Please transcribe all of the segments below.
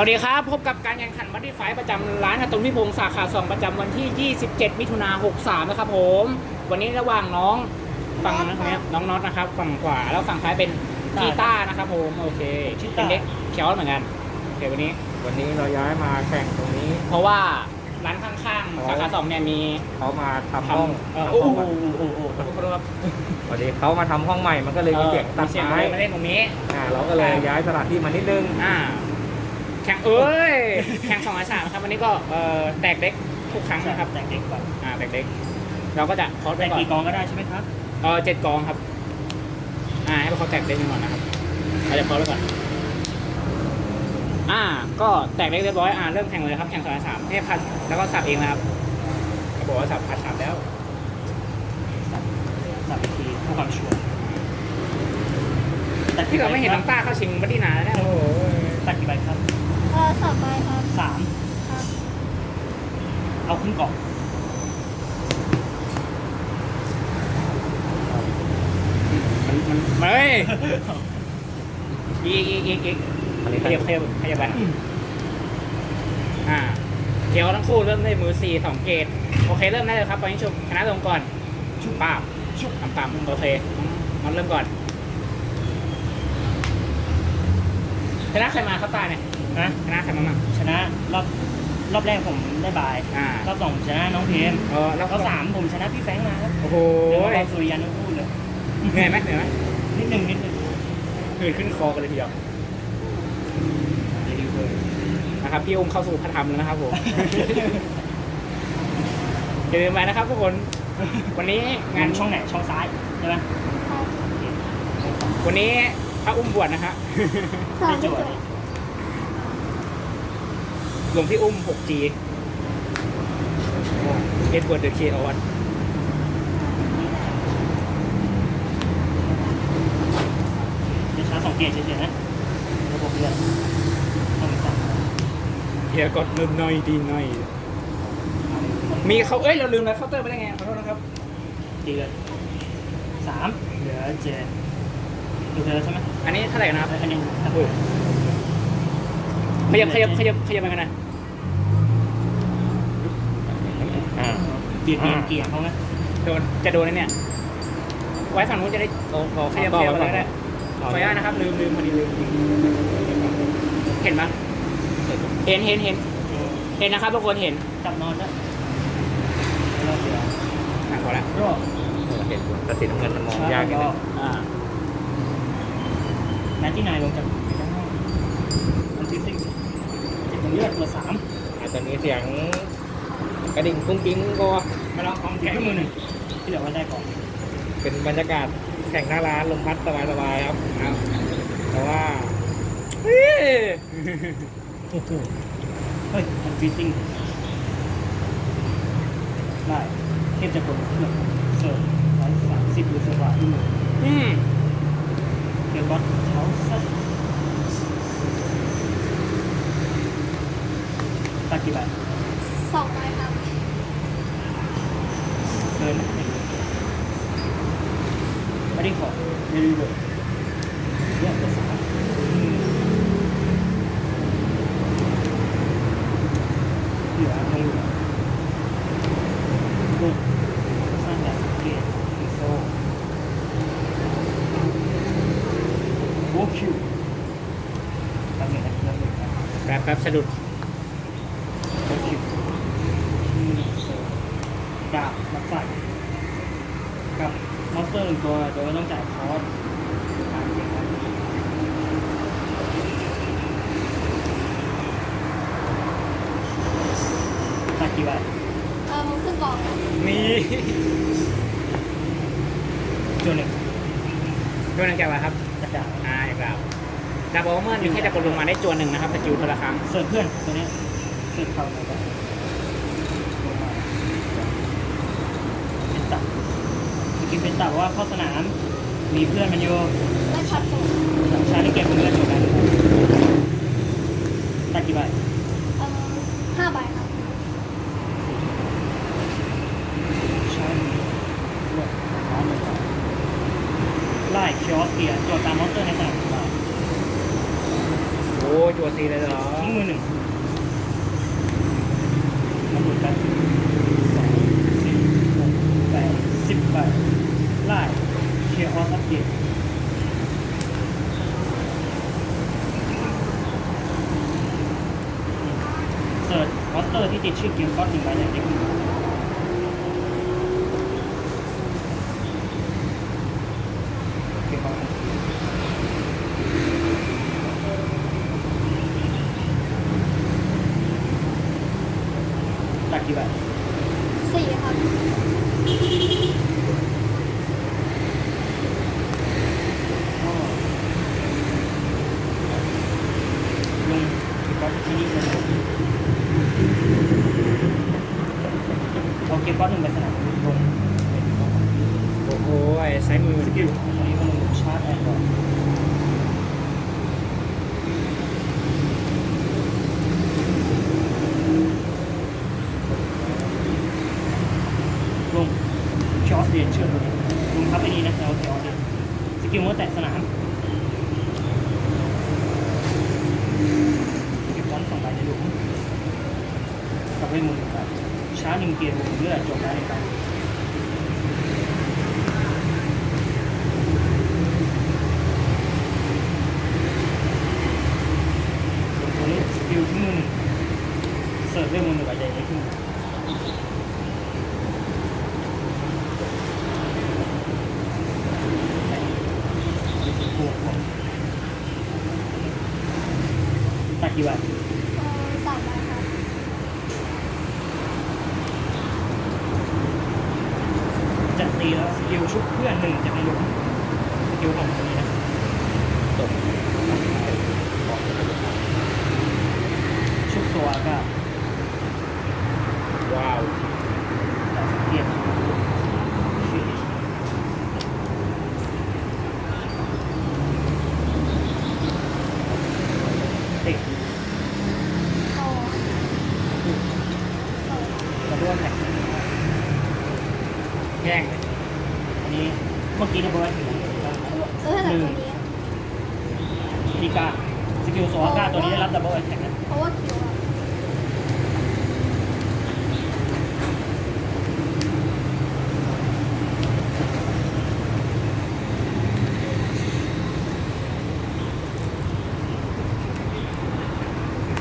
วัสดีครับ พบกับการแข่งขันบัตตี้ไฟท์ประจำร้านฮัตตุนพิพงศ์สาขา 2 ประจำวันที่ 27 มิถุนา63 นะครับผม วันนี้ระหว่างน้องฝั่งนะครับเนี่ยน้องน็อตนะครับ ฝั่งขวาแล้วฝั่งซ้ายเป็นกีต้าร์นะครับผมโอเคชื่อเป็นเด็กเคียวเหมือนกันโอเควันนี้ วันนี้เราย้ายมาแข่งตรงนี้ เพราะว่าร้านข้างๆสาขา2เนี่ยมีเขามาทำทห้องำเอ่อทำโอ้ห้โหองใหม่โอ้โหโอ้โหขอโทษครับวันนี้เขามาทำห้องใหม่มันก็เลยมีเสียงตัดเสียงไม้เลยมาเล่นตรงนี้อ่าเราก็เลยย้ายสถานที่มานิดนึงอ่าแข่งเอ้ยแข่งสองอาสามครับวันนี้ก็เอ่อแตกเด็กทุกครั้งนะครับแต่งเด็กก่อนอ่าแตกเด็กเราก็จะพอดไปแต่งก่อนกี่กองก็ได้ใช่ไหมครับเออเจ็ดกองครับอ่าให้เขาแตกเด็กไปก่อนนะครับเราจะพอดไว้ก่อนอ่า ก็แตกเด็กเรียบร้อยอ่าเริ่มแข่งเลยครับแข่งสองอาสามให้พัดแล้วก็สับเองนะครับเขาบอกว่าสับพัดสับแล้วสับอีกทีเพื่อความชัวร์ตัดที่เราไม่เห็นใบน้องต้าเข้าชิงบัดดี้นานแล้วเนี่ย โอ้โห ตัดกี่ใบครับเออสอบไปครับสามครับเอาครึ่งกล่องมันมันเฮ้ยอีกอีกอีกอีกอันนี้ขยับขยับขยับไปอ่าเกียวทั้งคู่เริ่มได้มือสี่สองเกตโอเคเริ่มได้เลยครับตอนนี้ชุบชนะลงก่อนชุบป้าบชุบต่ำๆโอเคมันเริ่มก่อนชนะใครมาครับตายเนี่ย นะชนะใครมาบ้าง ชนะรอบรอบแรกผมได้บายอ่ารอบสองผมชนะน้องเพมเออแล้วรอบสามผมชนะพี่แฟรงค์มาครับโอ้โหเดี๋ยวเราสุริยันทั้งคู่เลยเหนื่อยไหมเหนื่อยไหมนิดหนึ่งนิดหนึ่งเหนื่อยขึ้นคอกันเลยทีเดียวนะครับพี่อุ้มเข้าสู่พระธรรมแล้วนะครับผม อย่าลืมไปนะครับทุกคน วันนี้งางานนช่องไหนช่องซ้ายใช่ไหมครับวันนี้พระอุ้มบวชนะฮะ สอบไม่จบห ลวงพี่อุ้ม 6G เอ็ดเวิร์ดเดอะเคออนจะชนะสองเกตเฉยๆนะระบบเลือดต้องจับเฮียกดลืมหน่อยดีหน่อย มีเขาเอ้ย เราลืมแล้วเคาน์เตอร์ไปได้ไง ขอโทษนะครับเดือนสามเหลือเจ็ดดูเธอใช่ไหมอันนี้เท่าไหร่นะครับอันนี้โอ้ยขยับขยับขยับขยับไปกันนะาเกียร์เกียร์เกียร์เขาไหมโดนจะโดนนะเนี่ย ไว้ฝั่งนู้นจะได้เราเราขยับต่ขอยับไปไปก่อนได้ขออนุญาตนะครับลืมลืมพอดีลืมเห็นปะเห็นเห็นเห็นเห็นนะครับทุกคนเห็นจับนอนด้วยแล้วเดี๋ยวอะพอละรอบเห็นแต่สีน้ำเงินมันมองยากนิดนึงอ่าแมตที่นายลงจากอันที่สิบเจ็ดตรงนี้ตัวสามอาจจะมีเสียงกระดิ่งกุ้งกิ้งก็ มาลองของแข่แข่งงมือหนึ่งที่เหลือไว้ได้ก่อนเป็นบรรยากาศแข่งหน้าร้านลมพัดสบายๆครับ ครับแต่ว่าเฮ้ยเฮ้ยมันฟีซิ่งได้เทพจะกดเลือกเสิร์ฟร้อยสามสิบหรือสิบกว่าที่มืออืมเกียร์บอสเขาสักตากี่ใบสอบไปครั บ เกินไม่ได้ขอเรียนรู้เรื่องภาษาเหลือไม่เหลือลูกสร้างแบบเกตโซ่โอ้คิวทำยังไงทำยังไง แป๊บแป๊บสะดุด โอ้คิวโซ่ ดาบนักใส่กับมอนสเตอร์หนึ่งตัวโดยไม่ต้องจ่ายคอร์สตามเกมครัดกี่ใบเออมันขึ้นกล่องครับนี่ตัวหนึ่งด้วยนังแกวะครับกระดาษอ่าอย่างเราดาบโอเมอร์นี่แค่จะกดลงมาได้จวนหนึ่งนะครับสกิลคนละครั้ง เสิร์ฟเพื่อนตัวเนี้ยเสิร์ฟเขาไปก่อนตับ เมื่อกี้เป็นตับว่าเข้าสนาม มีเพื่อนมันอยู่ได้ช็อตสูงใช้ในเกมมันก็จบแล้วตัดกี่ใบเออห้าใบครับใช้รวดร้อนเลยไล่คิออสเกียร์จวดตามมอนสเตอร์ในสนามไล่โอ้จัวซีเลยเหรอ ทิ้งมือหนึ่งมาดูดกันสองสี่หกแปดสิบแปดไล่เคลียร์ออสอัปเดตเสิร์ชม อนสเตอร์ที่ติดชื่อเกมก็ถึงไปในเด็กหนึ่งเกมก็ตักกี่ใบ สี่ครับ ก็ลงเก็บก๊อตที่นี่สนามเอาเก็บก๊อตหนึ่งไปสนามลง โอ้โหใช้มือ สกิลอันนี้มันชาร์จแอนด์ก่อนลงชอส เรียนเชื่อมตัวนี้ลงทับไอ้นี้นะแล้วชอสเดียนสกิลมือแตะสนามเก็บบอลสองใบในหลุมกลับไปมือหนึ่งใบชาหนึ่งเกียร์เลือดจบได้ในการตัวนี้สกิลที่มือหนึ่งเสิร์ฟด้วยมือหนึ่งใบใหญ่ได้ขึ้นบวกบวกตัดกี่ใบ เอ่อสามใบครับ จะ ตีแล้วสกิลชุบเพื่อนหนึ่งจะไม่ล้มสกิลของตัวนี้นะตกชุบโซอาก้า ว้าว แต่สังเกตติด เข้าเสิร์ฟ กระด้วนแท็ก แย่งเลย อันนี้เมื่อกี้เราบอกว่าถึง เออแต่ตัวนี้ ดีกา สกิลโซอาก้าตัวนี้ได้รับดับเบิลแท็กนะเพราะว่าคิวอะ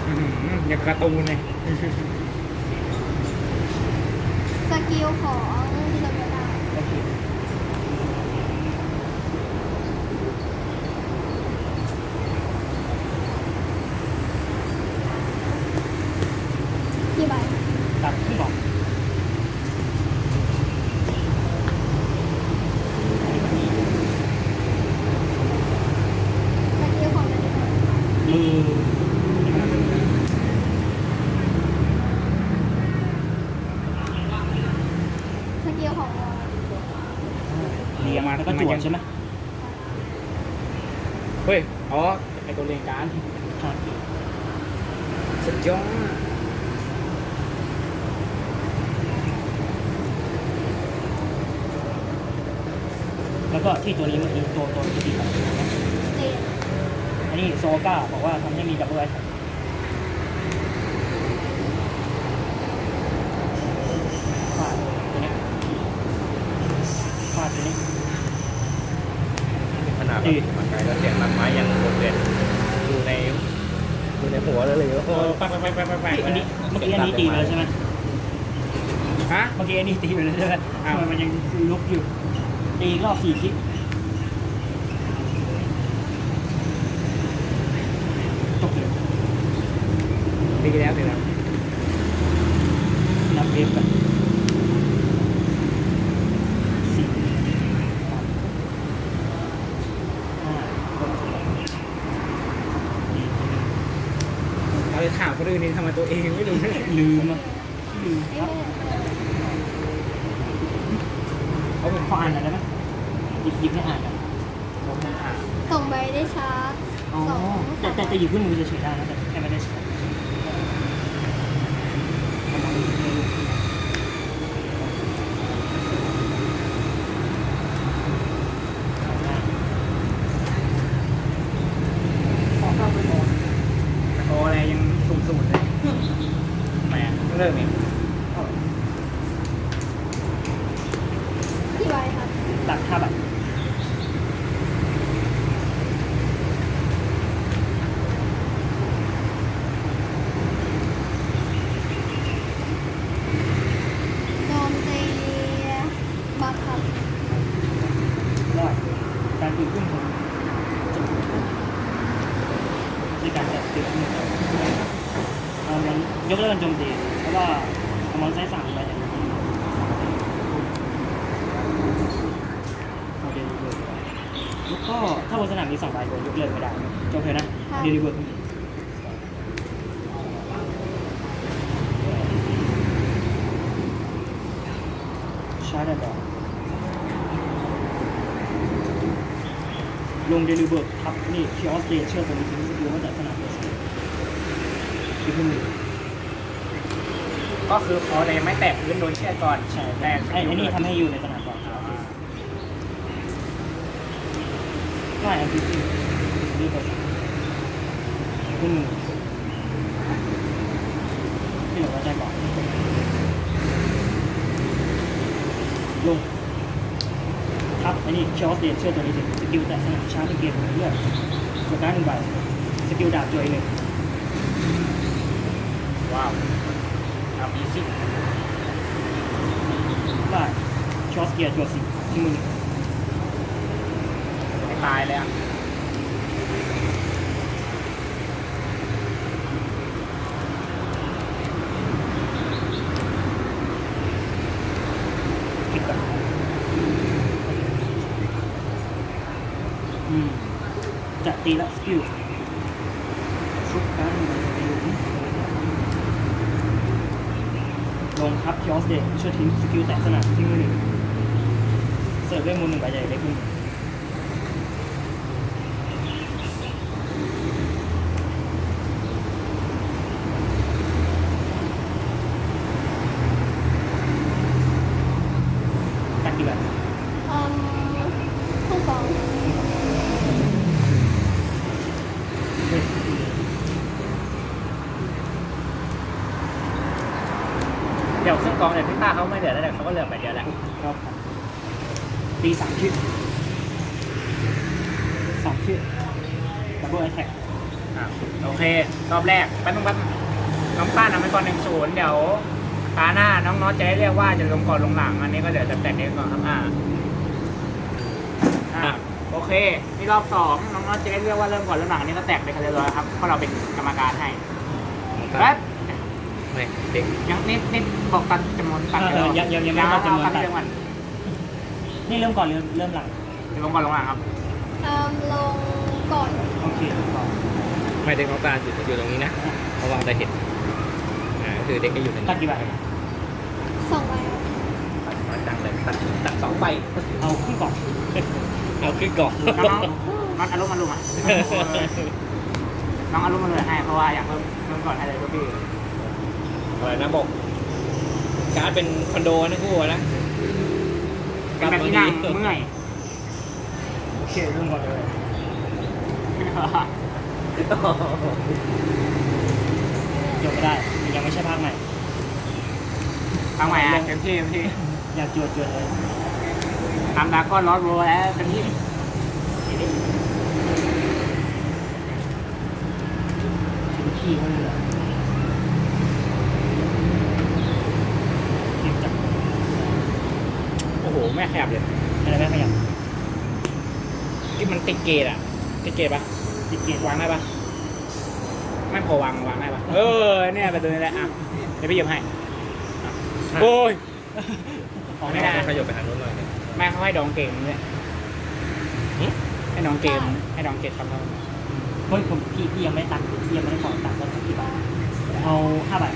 อื้อหืออย่างการ์ตูนเลย สกิลของดิลเวลา โอเค กี่ใบ ตัดขึ้นบอก สกิลของดิลเวลา มือ สกิลของวอล เรียงมาแล้วก็จวดใช่ไหม เฮ้ย อ๋อ ไอตัวเรียงการ ครับ สุดยอด แล้วก็ ที่ตัวนี้เมื่อกี้ตัวตัวที่ดีครับเลนอันนี้โซอาก้าบอกว่าทำให้มีดับเบิลแท็กฟาดตัวนี้ฟาดตัวนี้ขนาดแบบมันไกลแล้วเสียงลำไม้ยังโดดเด่นอยู่ในอยู่ในหัวเลยเลยว่าโอ้ไปไปไปไปไปไปอันนี้เมื่อกี้อันนี้ตีไปแล้วใช่ไหมฮะเมื่อกี้อันนี้ตีไปแล้วใช่ไหมอ้าวทำไมมันยังลุกอยู่ตีอีกรอบสี่คลิกตกเลย ดีแล้วดีแล้วนับเอฟกันสี่ห้าหกเราจะถามคนอื่นนี่ทำไมตัวเองไม่รู้เลยลืมอะลืมเอ้ยเขาเป็นข้ออ่านกันได้ไหมหยิบหยิบให้อ่านกันผมอ่านส่งใบได้ชาร์จอ๋อสองแต่แต่จะหยิบขึ้นมือจะเฉยได้นะแต่แค่ไม่ได้ใช้ขอเข้าไปก่อน โอ้อะไรยัง เริ่มเอง ที่ไว้ครับ ตัดห้าใบ โจมตีบัฟครับ รอดการตีขึ้นผมในการจัดตีขึ้นเอา มันยกเลิกการโจมตีเพราะว่าเอามันใช้สั่งไปอย่างนี้เอาเดลิเวอร์แล้วก็ถ้าบนสนามมีสองใบโดนยกเลิกไม่ได้จบเลยนะเดลิเวอร์ชาร์จดอกลงเดลิเวอร์ครับนี่คิออสเตเชื่อตัวนี้ทิ้งสกิลมาจากสนามเบสอีกหนึ่ง ก็คือพอเลยไม่แตกพื้นโดนแช่ก่อนใช่แตกไอ้ไอ้นี่ทำให้อยู่ในสนามก่อนก็แอมพีซีนี่ก็ขึ้นมือที่เหลือก็ใจบอกลงครับอันนี้คิออสเตเชื่อตัวนี้ทิ้งสกิลแต่สนามชาร์จในเกมเลือกกดได้หนึ่งใบสกิลดาบจอยหนึ่งว้าวเอาอีซี่ได้ชอสเกียร์จวดสิที่มือหนึ่งไม่ตายเลยอะ คิดก่อนอืมจะตีละสกิลชุบการดมันจะไปอยู่ลงครับชอสเดย์ช่วยทิ้งส กิลแตะสนามที่มือหนึ่งเสิร์ฟด้วยมือหนึ่งใบใหญ่เล็กหนึ่งตัดกี่ใบ เอ่อห้องสอง เฮ้ย เดี๋ยวขึ้นกองเดี๋ยวพี่ต้าเขาไม่เหลือแล้วเดี๋ยวเขาก็เหลือไปเดียวแหละ ครับตีสามชื่อสามชื่อดับเบิลแอทแทก อะโอเค รอบแรกแป๊บนึงแป๊บนึงน้องป้านำไปก่อนหนึ่งศูนย์เดี๋ยวตาหน้าน้องน็อตจะได้เรียกว่าจะลงก่อนลงหลัง อันนี้ก็เดี๋ยวจะแต่งเองก่อนครับอ่าอ่าโอเคนี่รอบสองน้องน็อตจะได้เรียกว่าเริ่มก่อนเริ่มหลังอันนี้ก็แตกไปกันเรียบร้อยครับเพราะเราเป็นกรรมการให้แป๊บไม่เด็กยังนิดนิดบอกตัดจำนวนตัดเออยังยังยังไม่มาจำนวนตัดตัดเรื่องมันนี่เริ่มก่อนเริ่มเริ่มหลัง จะลงก่อนลงหลังครับ เอ่อลงก่อน โอเคก่อน ไม่เด็กน้องตาลอยู่อยู่ตรงนี้นะเพราะว่าจะเห็นอ่าก็คือเด็กก็อยู่ตรงตันี้ดกี่ใบสองใบครับตัดตัดเลยตัดตัดสองใบเอาขึ้นก่อนเอาขึ้นก่อนน้องน้องอารมณ์อารมณ์อะน้องอารมณ์มาเลยให้เพราะว่าอยากเริ่มเริ่มก่อนให้เลยทุกพี่อะไรนะบอกการ์ดเป็นคอนโดนะคู่นะเป็นแบบที่นั่งเมื่อยโอเคเริ่มก่อนเลย จบไม่ได้มันยังไม่ใช่ภาคใหม่ทางใหม่อะเต็มที่เต็มที่อยากจวดจวดเลยตามดาก้อนลอสโรแล้วเต็มที่ถึงขี้เขาเลยเหรอทีมจับโอ้โหแม่แคบเลยอะไรไม่ขยับที่มันติดเกตอะติดเกตปะ ติดเกียร์วางได้ปะไม่พอวางวางได้ปะเออเนี่ยไปตัวนี้แหละอะเดี๋ยวพี่หยิบให้อะโอ้ยออกไม่ไม่ได้ได้ ขยับไปทางนู้นหน่อยแม่เขาให้ดองเก่งเลยให้น้องเกมให้น้องเกตทำเขาเฮ้ยผมพี่พี่ยังไม่ตัดพี่ยังไม่ได้ขอตัดก็ตัดกี่บาทเอาห้าบาท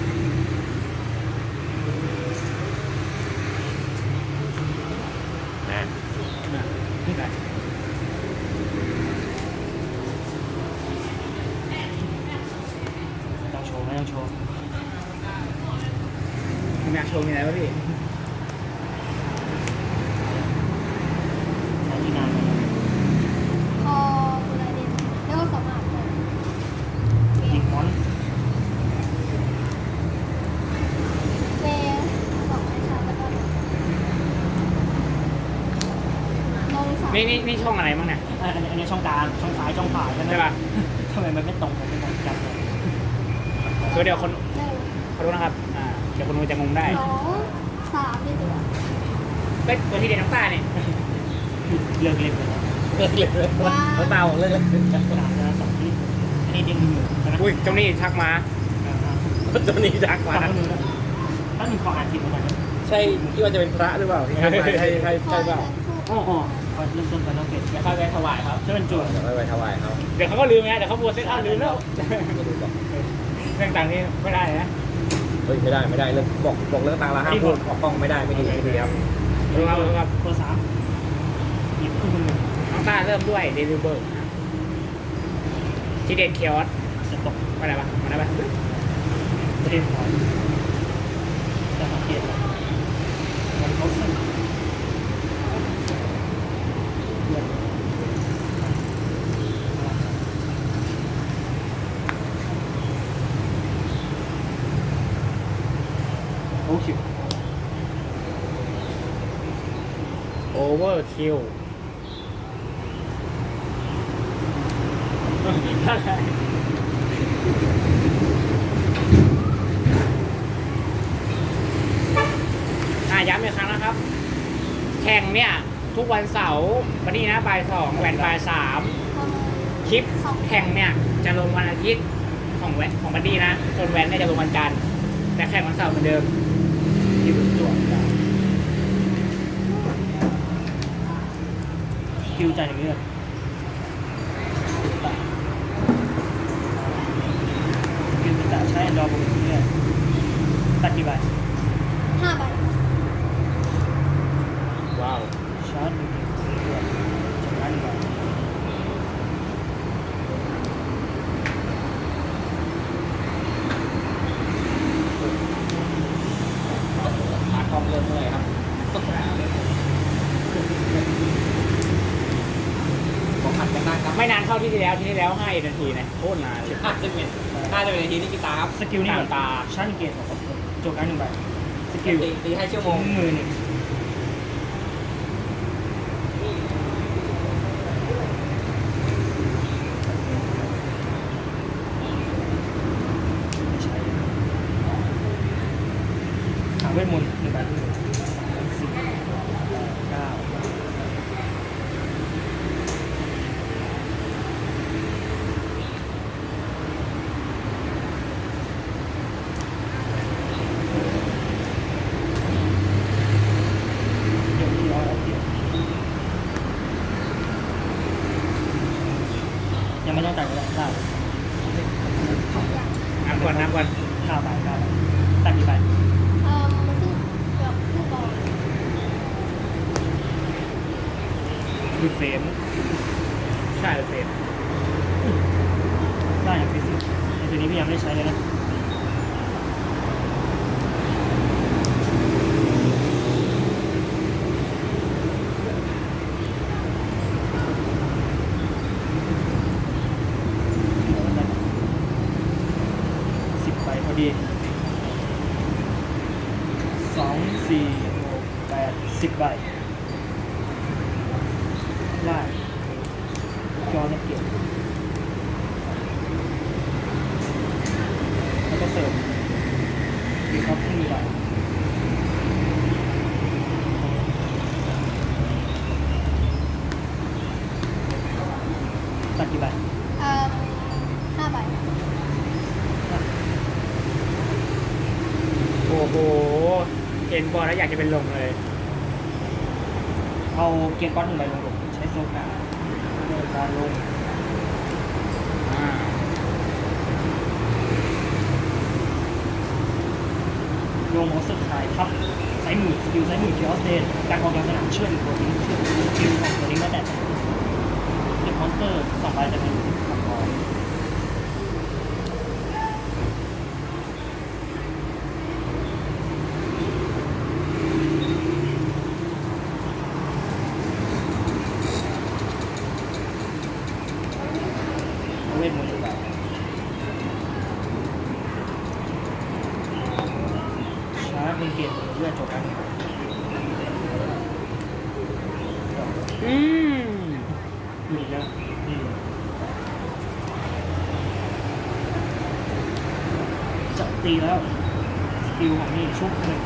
งยังไงวะพี่นานไหมคอคุณอะไรเด่นแล้วก็สมาร์ทเลยหยิบม้อนเวสองไม้ค่ะแล้วก็นมสามนี่นี่นี่ช่องอะไรบ้างเนี่ยอันนี้อันนี้ช่องกลางช่องซ้ายช่องขวาใช่ไหมใช่ปะทำไมมันไม่ตรงกันเป็นการจับเลคืเดี๋ยวคน ขอโทษนะครับ ดี๋ยวคนดูจะงงได้ สองสามนี่ตัวเฮ้ยตัวที่เด่นน้ำตาเนี่ยเลือกเล่นไปแล้วเลิกเลยเลยเขาเตาเลิกเลยสามแล้วสองที่อันนี้ดินหนึ่งใช่ไหมอุ้ยเจ้านี่ทักมาตัวนี้ดักกว่าฟังมือถ้ามีขออ่านผิดเหมือนกันนะใช่ที่ว่าจะเป็นพระหรือเปล่าที่ข้างในใช่ใช่คอใช่ยเปล่าเดินคู่อ๋ออ๋อขอเริ่มต้นกันต้องเก็บเดี๋ยวเขาไปถวายครับจะเป็นโจทย์เดี๋ยวไปถวายเขาเดี๋ยวเขาก็ลืมไงเดี๋ยวเขาบัวเซ็ตอ้าวลืมแล้วไม่รู้บอกเรื่องต่างนี้ไม่ได้นะเฮ้ยไม่ได้ไม่ได้เรื่องบอกบอกเรื่องตังค์แล้วห้ามพูดออกกล้องไม่ได้ไม่ดีไม่ดีครับดูครับดูครับตัวสามหยิบขึ้นมือหนึ่งน้องตาเริ่มด้วยเดลิเวอร์ที่เด่นเคียร์สจะตกมาได้ปะมาได้ปะประเด็นพอยจะสังเกตมันเขาสึ่ง โอ้ชิวโอเวอร์คิวอะย้ำอีกครั้งนะครับ แข่งเนี่ย ทุกวันเสาร์วันนี้นะบ่ายสองแหวนบ่ายสามประมาณคลิปแข่งเนี่ย จะลงวันอาทิตย์ของแหวนของบัดดี้นะส่วนแหวนเนี่ยจะลงวันจันทร์แต่แข่งวันเสาร์เหมือนเดิม คิวบสกิลใจอย่างเงี้ยสกิวจะใช้แอนดอกบนเรื่อยตัดกี่ใบ ห้าใบ ว้าว ชาร์จหนึ่งเรื่อยชำระหนึ่งใบ มาคอมเริ่มเมื่อไหร่ครับต้องหาบอกขัดกันได้ครับ ไม่นานเท่าที่ที่แล้วที่ที่แล้วห้านาทีนะโคตรนานเลย น่าจะเป็นน่าจะเป็นนาทีที่กีตาร์ครับ สกิลนี่ตามตาชาร์จหนึ่งเกตของผมโจกการดหนึ่งใบสกิตีลตีให้ชั่วโมงมือหนึ่งไม่ใช่หาเวทมนต์หนึ่งใบสิบเก้า เดี๋ยวที่ร้อยเอาเปรียบยังไม่ต้องจ่ายก็ได้ได้ นับก่อนนับก่อน เก้าใบเก้าใบตัดกี่ใบ เอ่อมันคือเกือบครึ่งกอง คือเฟรมใช่เฟรมได้อย่างฟิสิกส์ในตัวนี้พี่ยังไม่ได้ใช้เลยนะสิบใบพอดีสองสี่หกแปดสิบใบได้จอเนี่ยเก็บ แล้วก็เสริมมี ครับที่มีใบตัดกี่ใบเอ่อห้าใบโอ้โหเห็นบอลแล้วอยากจะเป็นลมเลย เอาเกียร์ก้อนหนึ่งใบลงหลุมใช้โซกาเพื่อการลง อ่า ลงมอสเตอร์คายทับไซส์มือส กิลไซน์มือคิออสเดนการออกกำลังสนามเชื่อมตัวนี้เชื่อมสกิลของตัวนี้แม้แต่เด็กมอนสเตอร์สองใบจะเป็นขับออกเอาเวทมนต์หนึ่งใบ ชาร์จเป็นเกตเพื่อจบกัน อืม ตีแล้วสกิลของนี่ชุบเลย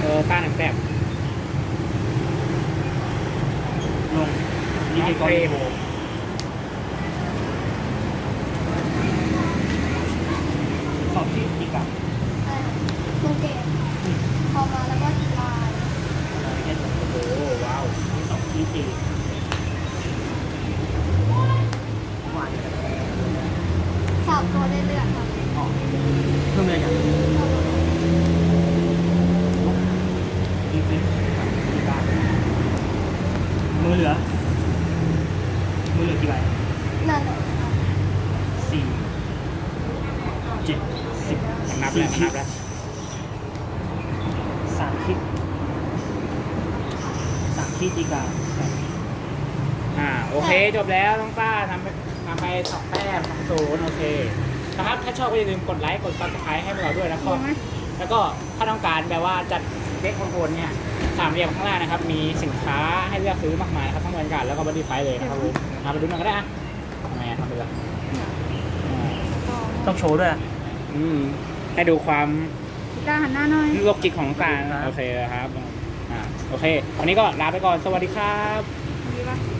เออต้านแต้มลงนี่คือกอริโบสองที่อีกกับ ใช่คุณเกมพอมาแล้วก็ลาย อะไรแค่สอง โอ้โหว้าว ที่สองที่ตีวานอยู่แล้ว สามตัวได้เลือดครับ อ๋อเพิ่มเลยอย่างดีเฟนดีบ้างมือเหลือ มือเหลือกี่ใบ นั่นเลยครับ สี่ เจ็ดสิบมันนับแล้วมันนับแล้วสามคิดสามคิดดีกว่าอ่าโอเคจบแล้วน้องต้าทำไปทำไปสองแต้มสองศูนย์โอเคนะครับถ้าชอบก็อย่าลืมกดไลค์กดซับสไครต์ให้พวกเราด้วยนะครับ แล้วก็ถ้าต้องการแบบว่าจัดเด็กคนโอนเนี่ยสามเหลี่ยมข้างล่างนะครับ มีสินค้าให้เลือกซื้อมากมายนะครับทั้งบรรยากาศแล้วก็บอดี้ไฟเลยนะครับผมมาไปดูหน่อยก็ได้อะทำไมอะทำไปเลยอ่าต้องโชว์ด้วย อะอืมให้ดูความกล้าหันหน้าหน่อยโลกจิตของตาลโอเคครับอ่าโอเค วันนี้ก็ลาไปก่อนสวัสดีครับดีป่ะ